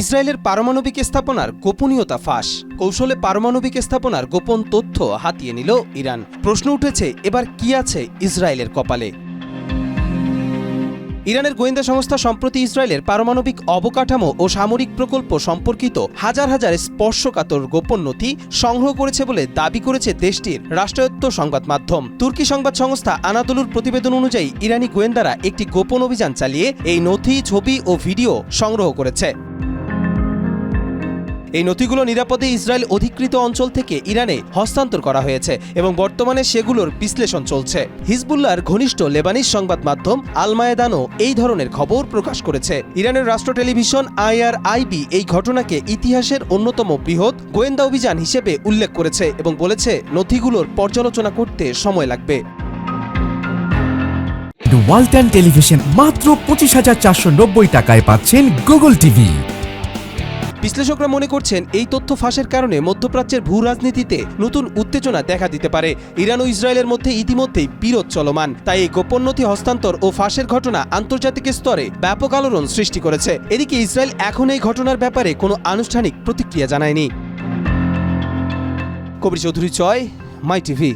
ইসরায়েলের পারমাণবিক স্থাপনার গোপনীয়তা ফাঁস। কৌশলে পারমাণবিক স্থাপনার গোপন তথ্য হাতিয়ে নিল ইরান। প্রশ্ন উঠেছে, এবার কি আছে ইসরায়েলের কপালে? ইরানের গোয়েন্দা সংস্থা সম্প্রতি ইসরায়েলের পারমাণবিক অবকাঠামো ও সামরিক প্রকল্প সম্পর্কিত হাজার হাজার স্পর্শকাতর গোপন নথি সংগ্রহ করেছে বলে দাবি করেছে দেশটির রাষ্ট্রায়ত্ত সংবাদ মাধ্যম। তুর্কি সংবাদ সংস্থা আনাদলুর প্রতিবেদন অনুযায়ী ইরানি গোয়েন্দারা একটি গোপন অভিযান চালিয়ে এই নথি, ছবি ও ভিডিও সংগ্রহ করেছে। এই নথিগুলো নিরাপদে ইসরায়েল অধিকৃত অঞ্চল থেকে ইরানে হস্তান্তর করা হয়েছে এবং বর্তমানে সেগুলোর বিশ্লেষণ চলছে। হিজবুল্লাহর ঘনিষ্ঠ লেবানিজ সংবাদ মাধ্যম আলমায়েদানও এই ধরনের খবর প্রকাশ করেছে। ইরানের রাষ্ট্র টেলিভিশন আইআরআইবি এই ঘটনাকে ইতিহাসের অন্যতম বৃহৎ গোয়েন্দা অভিযান হিসেবে উল্লেখ করেছে এবং বলেছে, নথিগুলোর পর্যালোচনা করতে সময় লাগবে। ওয়ালটন টেলিভিশন মাত্র পঁচিশ হাজার চারশো নব্বই টাকায় পাচ্ছেন গুগল টিভি। বিশ্লেষকরা মনে করছেন এই তথ্য ফাঁসের কারণে মধ্যপ্রাচ্যের ভূ রাজনীতিতে নতুন উত্তেজনা দেখা দিতে পারে। ইরান ও ইসরায়েলের মধ্যে ইতিমধ্যেই বিরোধ চলমান। তাই এই গোপন নথি হস্তান্তর ও ফাঁসের ঘটনা আন্তর্জাতিক স্তরে ব্যাপক আলোড়ন সৃষ্টি করেছে। এদিকে ইসরায়েল এখন এই ঘটনার ব্যাপারে কোনো আনুষ্ঠানিক প্রতিক্রিয়া জানায়নি। কবির চৌধুরী চয়, মাই টিভি।